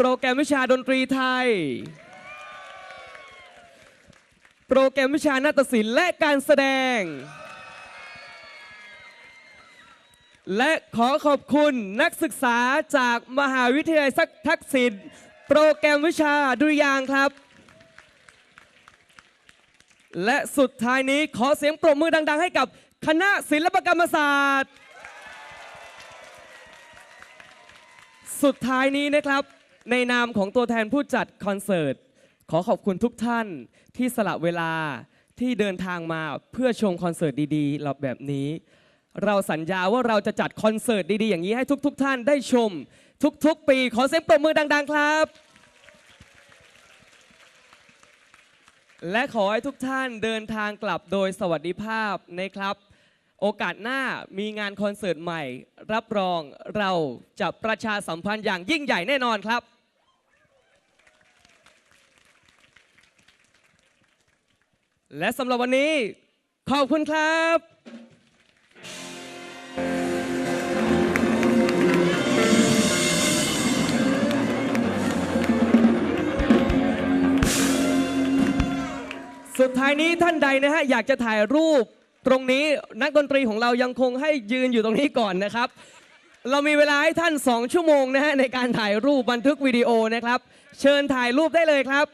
โปรแกรมวิชาดนตรีไทย โปรแกรมวิชานาฏศิลป์และการแสดง และขอขอบคุณนักศึกษาจากมหาวิทยาลัยทักษิณโปรแกรมวิชาดุริยางค์ครับ และสุดท้ายนี้ขอเสียงปรบมือดัง ๆ ให้กับคณะศิลปกรรมศาสตร์ สุดท้ายนี้นะครับ ในนามของตัวแทนผู้จัดคอนเสิร์ต ขอขอบคุณทุกท่านที่สละเวลาที่เดินทางมาเพื่อชมคอนเสิร์ตดีๆเราแบบนี้ เราสัญญาว่าเราจะจัดคอนเสิร์ตดีๆ อย่างนี้ให้ทุก ๆ ท่านได้ชม ทุก ๆ ปี ขอเสียงปรบมือดัง ๆ ครับ และขอให้ทุกท่านเดินทางกลับโดยสวัสดิภาพนะครับ โอกาสหน้ามีงานคอนเสิร์ตใหม่ รับรองเราจะประชาสัมพันธ์อย่างยิ่งใหญ่แน่นอนครับ และสำหรับวันนี้ ขอบคุณครับสุดท้ายนี้ท่านใดนะฮะอยากจะถ่ายรูปตรงนี้นักดนตรีของเรายังคงให้ยืนอยู่ตรงนี้ก่อนนะครับ เรามีเวลาให้ท่าน 2 ชั่วโมงนะฮะในการถ่ายรูปบันทึกวิดีโอนะครับ เชิญถ่ายรูปได้เลยครับ